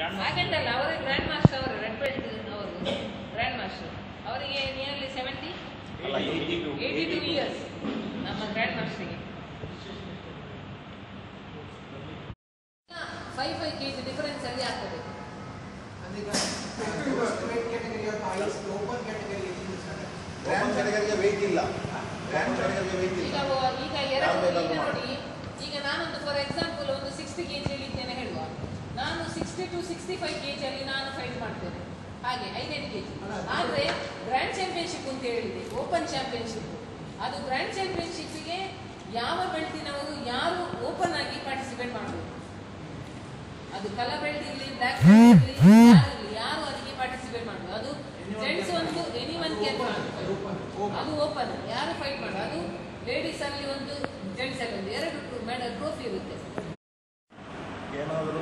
ಅವರು grand master ಅವರು red belt ಅವರು ಗ್ರ್ಯಾಂಡ್ ಮಾಸ್ಟರ್ ಅವರಿಗೆ nearly seventy eighty two years ನಮ್ಮ grand ಮಾಸ್ಟರ್ಗೆ five five K G difference ಅಲ್ಲಿ ಆಗ್ತದೆ. ಈಗ ಈಗ ಎರಡು ಯಾವ್ದು ಈಗ ಮಾಡಿ. ನೋಡಿ ಈಗ ನಾನೊಂದು ಫಾರ್ ಎಕ್ಸಾಂಪಲ್ ಒಂದು ಸಿಕ್ಸ್ಟಿ ಕೆ ಜಿ ಇಲ್ಲಿ ಹೇಳುವ ಟು ಸಿಕ್ಸ್ಟಿ ಫೈವ್ ಕೆ ಅಲ್ಲಿ ನಾನು ಫೈಟ್ ಮಾಡ್ತೇನೆ. ಹಾಗೆ ಐದೈದು ಕೆ ಜಿ ಆದರೆ ಗ್ರ್ಯಾಂಡ್ ಚಾಂಪಿಯನ್ಶಿಪ್ ಅಂತ ಹೇಳಿದೆ ಓಪನ್ ಚಾಂಪಿಯನ್ಶಿಪ್ ಅದು ಗ್ರ್ಯಾಂಡ್ ಚಾಂಪಿಯನ್ಶಿಪ್ಗೆ ಯಾವ ಬೆಳ್ತಿನವರು ಯಾರು ಓಪನ್ ಆಗಿ ಪಾರ್ಟಿಸಿಪೇಟ್ ಮಾಡಬಹುದು ಅದು ಕಲರ್ ಬೆಳ್ತಿ ಇರಲಿ ಬ್ಲ್ಯಾಕ್ ಬೆಲ್ಟ್ ಇರಲಿ ಯಾರು ಅದಕ್ಕೆ ಪಾರ್ಟಿಸಿಪೇಟ್ ಮಾಡಬಹುದು ಅದು ಜೆಂಟ್ಸ್ ಒಂದು ಎನಿ ಒನ್ ಕ್ಯಾನ್ ಅದು ಓಪನ್ ಯಾರು ಫೈಟ್ ಮಾಡ ಅದು ಲೇಡೀಸ್ ಅಲ್ಲಿ ಒಂದು ಜೆಂಟ್ಸ್ ಅಲ್ಲಿ ಒಂದು. ಎರಡು ಮೆಡಲ್ ಟ್ರೋಫಿ ಇರುತ್ತೆ. ಏನಾದರೂ?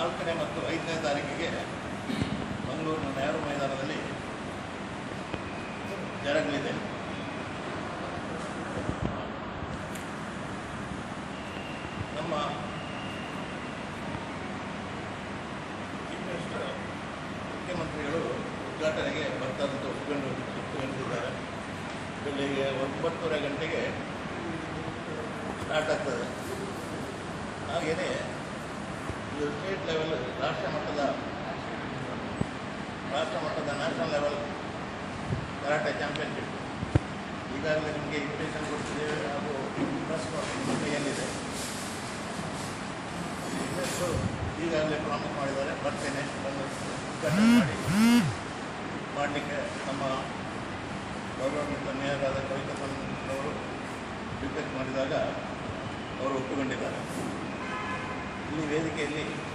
ನಾಲ್ಕನೇ ಮತ್ತು ಐದನೇ ತಾರೀಕಿಗೆ ಮಂಗಳೂರಿನ ನೆಹರು ಮೈದಾನದಲ್ಲಿ ಜರಗಲಿದೆ. ನಮ್ಮ ಮುಖ್ಯಮಂತ್ರಿಗಳು ಉದ್ಘಾಟನೆಗೆ ಬರ್ತಾರಂತ ಒಪ್ಕೊಂಡು ಹೇಳಿದ್ದಾರೆ ಬೆಳಿಗ್ಗೆ ಒಂಬತ್ತುವರೆ ಗಂಟೆಗೆ ಸ್ಟಾರ್ಟ್ ಆಗ್ತದೆ. ಹಾಗೆಯೇ ಇದು ಸ್ಟೇಟ್ ಲೆವೆಲ್ ರಾಷ್ಟ್ರ ಮಟ್ಟದ ರಾಷ್ಟ್ರ ಮಟ್ಟದ ನ್ಯಾಷನಲ್ ಲೆವೆಲ್ ಕರಾಟೆ ಚಾಂಪಿಯನ್ಶಿಪ್ ಈಗಾಗಲೇ ನಿಮಗೆ ಇನ್ವಿಟೇಷನ್ ಕೊಡ್ತಿದ್ದೇವೆ ಹಾಗೂ ಪ್ರೆಸ್ ಏನಿದೆ? ಇನ್ನಷ್ಟು ಈಗಾಗಲೇ ಪ್ರಾಮಿಸ್ ಮಾಡಿದ್ದಾರೆ. ಬರ್ತೇನೆ ಬಂದು ಉದ್ಘಾಟನೆ ಮಾಡಿ. ಮಾಡಲಿಕ್ಕೆ ನಮ್ಮ ಗೌರವಾನ್ವಿತ ಮೇಯರಾದ ಕವಿತಪ್ಪನವರು ರಿಕ್ವೆಸ್ಟ್ ಮಾಡಿದಾಗ ಅವರು ಒಪ್ಪಿಕೊಂಡಿದ್ದಾರೆ. ಇಲ್ಲಿ ವೇದಿಕೆಯಲ್ಲಿ ಇದರ